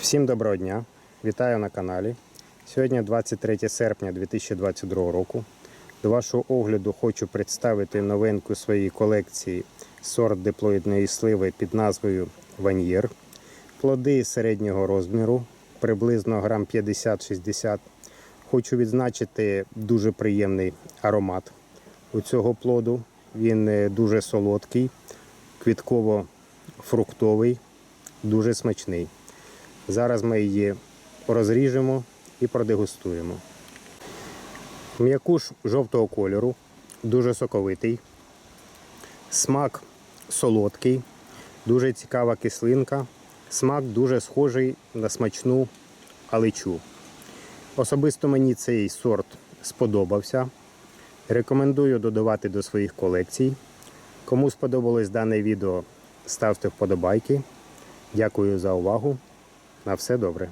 Всім доброго дня! Вітаю на каналі. Сьогодні 23 серпня 2022 року. До вашого огляду хочу представити новинку своєї колекції сорт диплоїдної сливи під назвою Ваньєр. Плоди середнього розміру, приблизно грам 50-60. Хочу відзначити дуже приємний аромат у цього плоду. Він е, дуже солодкий, квітково-фруктовий, дуже смачний. Зараз ми її розріжемо і продегустуємо. М'якуш жовтого кольору, дуже соковитий. Смак солодкий, дуже цікава кислинка. Смак дуже схожий на смачну аличу. Особисто мені цей сорт сподобався. Рекомендую додавати до своїх колекцій. Кому сподобалось дане відео, ставте вподобайки. Дякую за увагу. На все добре.